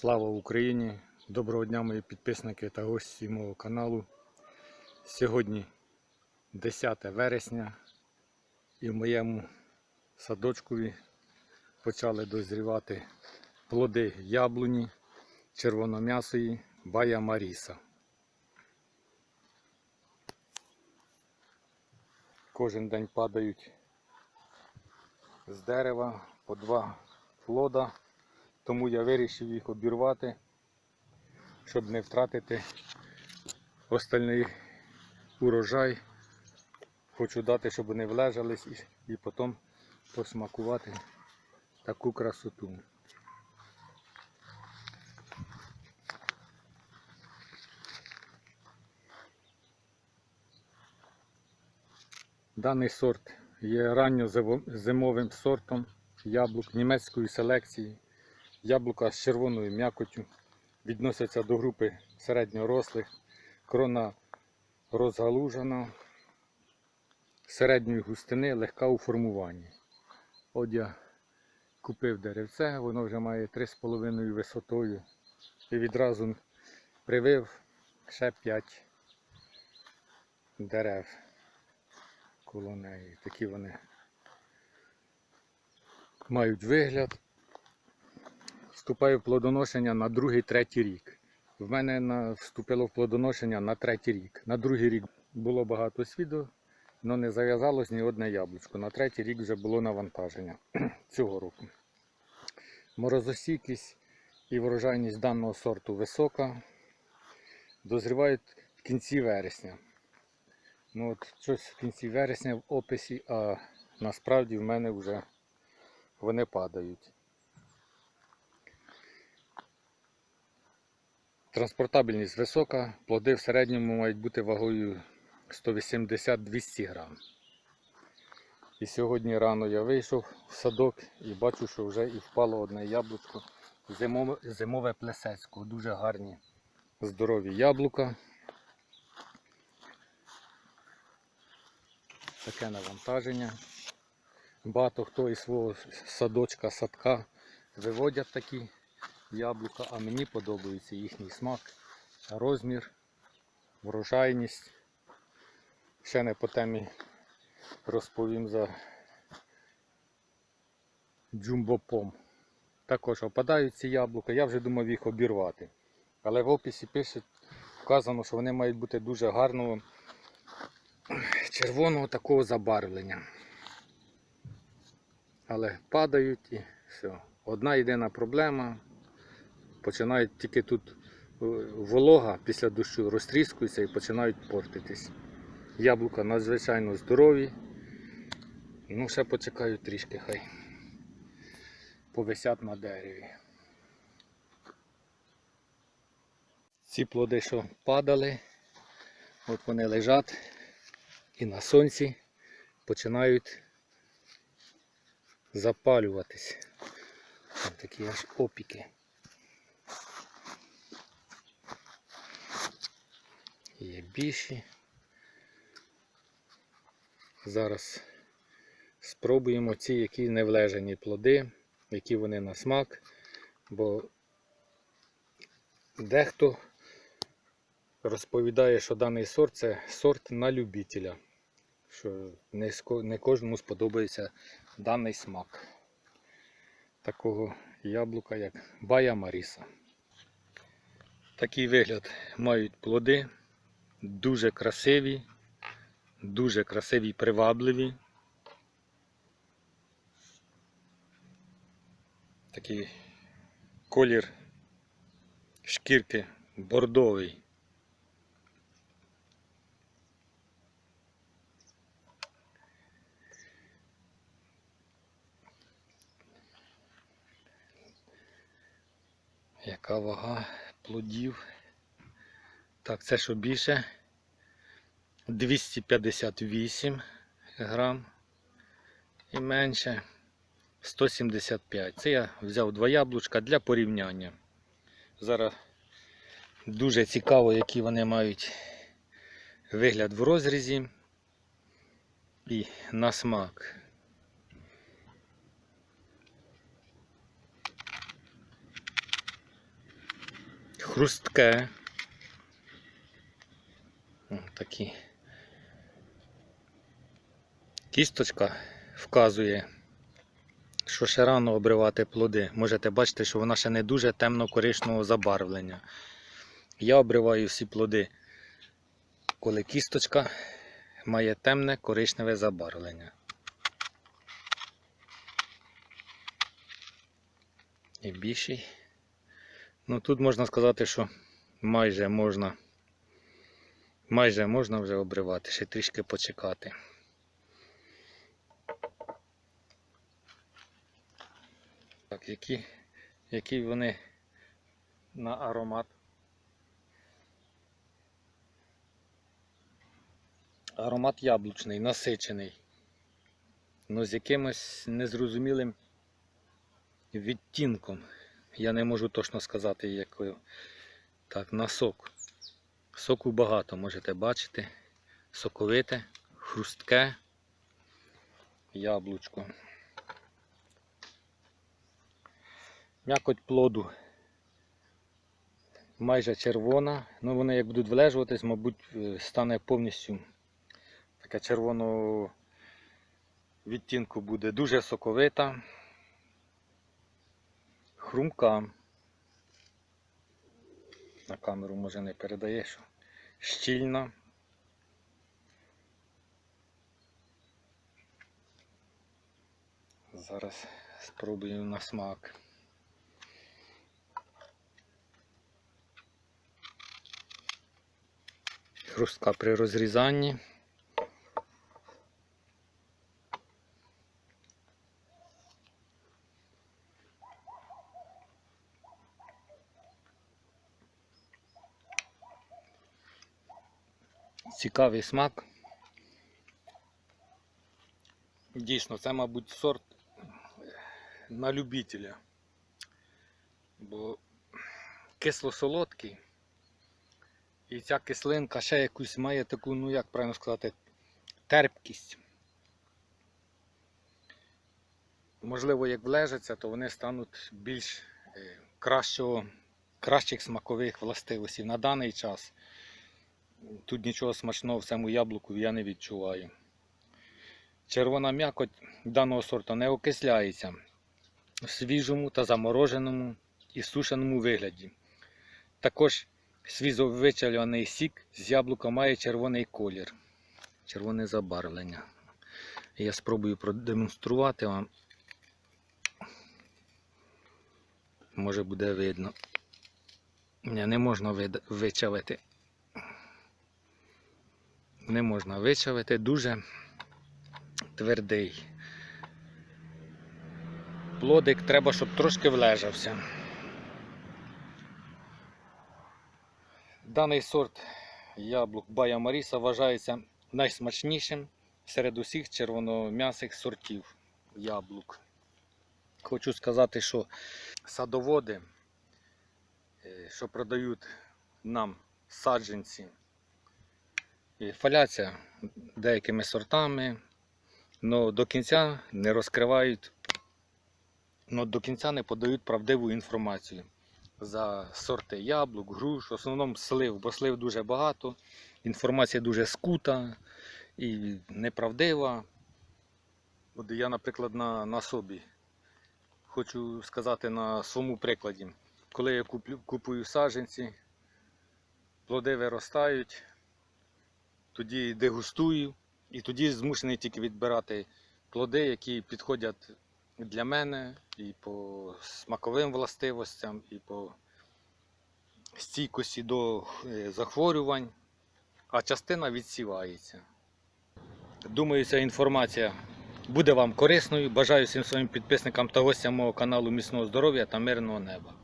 Слава Україні! Доброго дня, мої підписники та гості мого каналу. Сьогодні 10 вересня і в моєму садочкові почали дозрівати плоди яблуні червоном'ясої Бая Маріса. Кожен день падають з дерева по два плода. Тому я вирішив їх обірвати, щоб не втратити остальний урожай. Хочу дати, щоб вони влежались і, і потім посмакувати таку красоту. Даний сорт є ранньозимовим сортом яблук німецької селекції. Яблука з червоною м'якотю відносяться до групи середньорослих, крона розгалужена, середньої густини, легка у формуванні. От я купив деревце, воно вже має 3,5 висотою і відразу привив ще 5 дерев коло неї. Такі вони мають вигляд вступаю в плодоношення на другий, третій рік. В мене вступило в плодоношення на третій рік. На другий рік було багато свідо, але не зав'язалось ні одне яблучко. На третій рік вже було навантаження цього року. Морозостійкість і врожайність даного сорту висока. Дозрівають в кінці вересня. Ну от щось в кінці вересня в описі, а насправді в мене вже вони падають. Транспортабельність висока, плоди в середньому мають бути вагою 180-200 грам. І сьогодні рано я вийшов в садок і бачу, що вже і впало одне яблучко. Зимове, зимове плесецько. Дуже гарні здорові яблука. Таке навантаження. Багато хто із свого садочка, садка виводять такі яблука, а мені подобається їхній смак, розмір, врожайність. Ще не по темі розповім за джумбопом. Також опадають ці яблука, я вже думав їх обірвати. Але в описі пише, вказано, що вони мають бути дуже гарного червоного такого забарвлення. Але падають і все. Одна єдина проблема починають тільки тут е, волога після дощу розтріскуються і починають портитись. Яблука надзвичайно здорові. Ну, ще почекаю трішки, хай повисять на дереві. Ці плоди, що падали, от вони лежать і на сонці починають запалюватись. Ось такі аж опіки. Є більші. Зараз спробуємо ці, які не влежані плоди, які вони на смак, бо дехто розповідає, що даний сорт це сорт на любителя, що не кожному сподобається даний смак такого яблука, як Бая Маріса. Такий вигляд мають плоди дуже красиві, дуже красиві привабливі. Такий колір шкірки бордовий. Яка вага плодів? Так, це що більше? 258 грам і менше 175. Це я взяв два яблучка для порівняння. Зараз дуже цікаво, які вони мають вигляд в розрізі і на смак. хрустке. О. Кісточка вказує, що ще рано обривати плоди. Можете бачити, що вона ще не дуже темно-коричневого забарвлення. Я обриваю всі плоди, коли кісточка має темне коричневе забарвлення. І більший. Ну тут можна сказати, що майже можна, майже можна вже обривати, ще трішки почекати. Так, які, які вони на аромат. Аромат яблучний, насичений, але з якимось незрозумілим відтінком. Я не можу точно сказати, якою. Так, на сок. Соку багато, можете бачити. Соковите, хрустке, яблучко. М'якоть плоду майже червона. Ну вони як будуть влежуватись, мабуть, е, стане повністю така червоного відтінку буде дуже соковита, хрумка. На камеру може не передає, що щільна. Зараз спробую на смак. Хрустка при розрізанні. Цікавий смак. Дійсно, це, мабуть, сорт на любителя. Бо кисло-солодкий. І ця кислинка ще якусь має таку, ну як правильно сказати, терпкість. Можливо, як влежаться, то вони стануть більш е, кращого, кращих смакових властивостей. На даний час тут нічого смачного в цьому яблуку я не відчуваю. Червона м'якоть даного сорту не окисляється в свіжому та замороженому і сушеному вигляді. Також свіжовичавлений сік з яблука має червоний колір, червоне забарвлення. Я спробую продемонструвати вам. Може буде видно. Ні, не можна вичавити. Не можна вичавити, дуже твердий. Плодик треба, щоб трошки влежався. Даний сорт яблук Бая Маріса вважається найсмачнішим серед усіх червоном'ясих сортів яблук. Хочу сказати, що садоводи, е, що продають нам саджанці, і фаляться деякими сортами, але до кінця не розкривають, но до кінця не подають правдиву інформацію за сорти яблук, груш, в основному слив, бо слив дуже багато, інформація дуже скута і неправдива. От я, наприклад, на, на собі хочу сказати на своєму прикладі. Коли я куплю, купую саджанці, плоди виростають, тоді дегустую і тоді змушений тільки відбирати плоди, які підходять для мене і по смаковим властивостям, і по стійкості до е, захворювань, а частина відсівається. Думаю, ця інформація буде вам корисною. Бажаю всім своїм підписникам та гостям мого каналу міцного здоров'я та мирного неба.